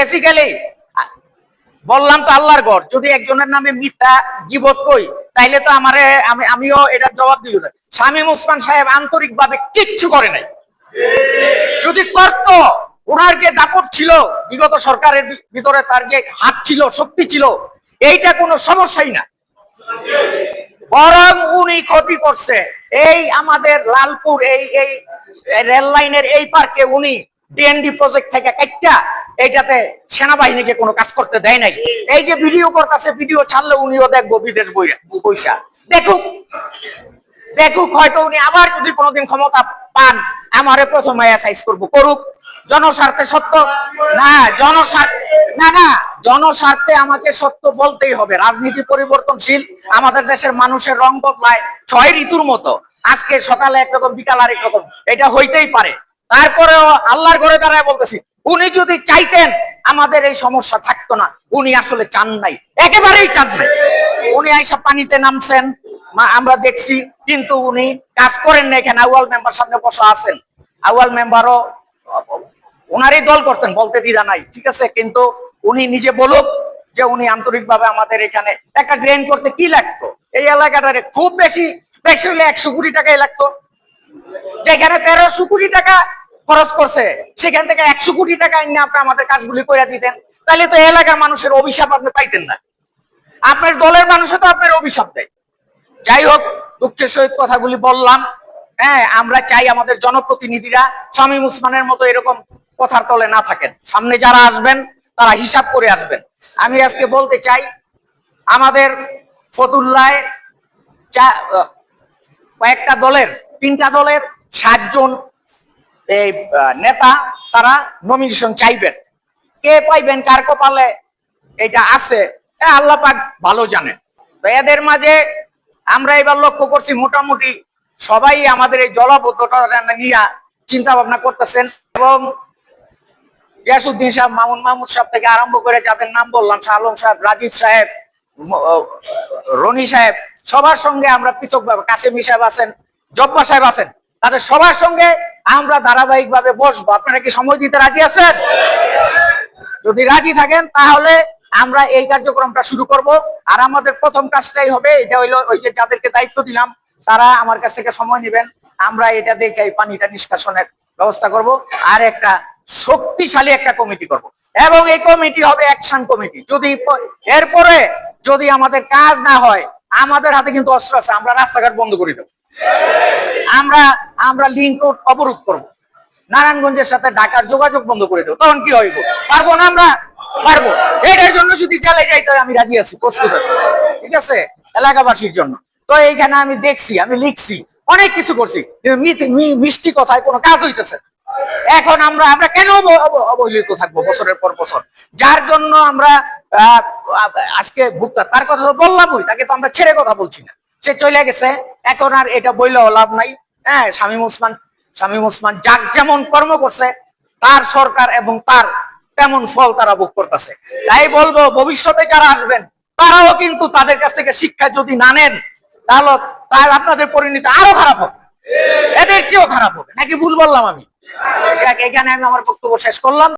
Basically বললাম তো আল্লাহর গড় যদি একজনের নামে মিথ্যা গিবত কই তাইলে তো আমারে, আমি, আমিও এটার জবাব দিই না। শামীম ওসমান সাহেব আন্তরিকভাবে কিচ্ছু করে নাই। যদি করত, ওনার যে দাপট ছিল, বিগত সরকারের ভিতরে তার যে হাত ছিল, শক্তি ছিল, এইটা কোনো সমস্যাই না। বরং উনি ক্ষতি করছে। এই আমাদের লালপুর, এই এই রেল লাইনের এই পার্কে উনি ডিএনডি প্রজেক্ট থেকে একটা এইটাতে সেনাবাহিনীকে কোনো কাজ করতে দেয় নাই। এই যে ভিডিও করতেছে, ভিডিও ছাড়লে উনিও দেখব বিদেশ পয়সা দেখুক দেখুক, হয়তো উনি আবার যদি কোনোদিন ক্ষমতা পান, আমারে প্রথমে এসাইজ করব। করুক, জনস্বার্থে সত্য? না, জনস্বার্থে না না, জনস্বার্থে আমাকে সত্য বলতেই হবে। রাজনীতি পরিবর্তনশীল, আমাদের দেশের মানুষের রং বদলায় ছয় ঋতুর মতো। আজকে সকালে একরকম, বিকাল আরেক রকম এটা হইতেই পারে। তারপরেও আল্লাহর ঘরে দাঁড়ায় বলতেছি উনি যদি চাইতেন, আমাদের এই সমস্যা থাকতো না। উনি আসলে চান নাই। একেবারেই চান নাই। উনি আইসা পানিতে নামছেন। আমরা দেখছি, কিন্তু উনি কাজ করেন না এখানে। আউয়াল মেম্বার সামনে বসা আছেন। আউয়াল মেম্বারও ওনারই দল করতেন, বলতে দ্বিধা নাই। ঠিক আছে, কিন্তু উনি নিজে বলুক যে উনি আন্তরিকভাবে আমাদের এখানে একটা ড্রেন করতে কি লাগতো? এই এলাকাটারে খুব বেশি বেশি হলে একশো কোটি টাকাই লাগতো। যেখানে তেরোশো কোটি টাকা খরচ করছে, সেখান থেকে একশো কোটি টাকা এনে আপনি আমাদের কাজগুলি করে দিতেন। তাহলে তো এলাকার মানুষের অভিশাপ আপনি পাইতেন না। আপনার দলের মানুষও তো আপনার অভিশাপ দেয়। যাই হোক, দুঃখের সহিত কথাগুলি বললাম। হ্যাঁ আমরা চাই আমাদের জনপ্রতিনিধিরা শামীম উসমানের মতো এরকম কথার তলে না থাকেন। সামনে যারা আসবেন, তারা হিসাব করে আসবেন। আমি আজকে বলতে চাই, আমাদের ফতুল্লায় কয়েকটা দলের, তিনটা দলের সাতজন এই নেতা, তারা নমিনেশন চাইবেন। কে পাইবেন, কার কপালে এটা আছে আল্লাহ পাক ভালো জানেন। তো এদের মাঝে আমরা এবার লক্ষ্য করছি মোটামুটি সবাই আমাদের এই জলাবদ্ধতা নিয়ে চিন্তা ভাবনা করতেছেন এবং গিয়াসুদ্দিন সাহেব, মামুন মাহমুদ সাহেব থেকে আরম্ভ করে যাদের নাম বললাম, শাহ আলম সাহেব, রাজীব সাহেব রনি সাহেব, সবার সঙ্গে আমরা পৃথকভাবে কাশেমি সাহেব আছেন, জব্বা সাহেব আছেন, তাদের সবার সঙ্গে আমরা ধারাবাহিক ভাবে বসবো। আপনারা কি সময় দিতে রাজি আছেন? যদি রাজি থাকেন, তাহলে আমরা এই কার্যক্রমটা শুরু করব। আর আমাদের প্রথম কাজটাই হবে, এটা হইল ওই যে যাদেরকে দায়িত্ব দিলাম, তারা আমার কাছ থেকে সময় নেবেন। আমরা এটা দেখে এই পানিটা নিষ্কাশনের ব্যবস্থা করব। আর একটা শক্তিশালী একটা কমিটি করব। এবং এই কমিটি হবে অ্যাকশন কমিটি। যদি এরপরে যদি আমাদের কাজ না হয়, আমাদের হাতে কিন্তু অস্ত্র আছে, আমরা রাস্তাঘাট বন্ধ করে দেবো। আমরা আমরা লিঙ্ক রোড অবরোধ করব। নারায়ণগঞ্জের সাথে ঢাকার যোগাযোগ বন্ধ করে দেবো। তখন কি হইব? পারব না আমরা? পারব। এটার জন্য যদি চালাই যাই তো আমি রাজি আছি, প্রস্তুত আছি। ঠিক আছে? এলাকাবাসীর জন্য। তো এইখানে আমি দেখছি, আমি লিখছি, অনেক কিছু করছি মিষ্টি কথায় কোনো কাজ হইতেছে এখন আমরা আমরা কেন অব- অব- অবহেলিত থাকব বছরের পর বছর? যার জন্য আমরা আজকে ভুক্তা, তার কথা তো বললামই, তাকে তো আমরা ছেড়ে কথা বলছি না। সে চলে গেছে। এখন আর এটা বইলেও লাভ নাই। হ্যাঁ শামীম ওসমান শামীম ওসমান যাক যেমন কর্ম করছে, তার সরকার এবং তার তেমন ফল তারা ভোগ করতেছে। তাই বলব, ভবিষ্যতে যারা আসবেন, তারাও কিন্তু তাদের কাছ থেকে শিক্ষা যদি না নেন, তাহলে তাহলে আপনাদের পরিণতি আরও খারাপ হবে। এদের চেয়েও খারাপ হবে। নাকি ভুল বললাম আমি? এখানে আমি আমার বক্তব্য শেষ করলাম।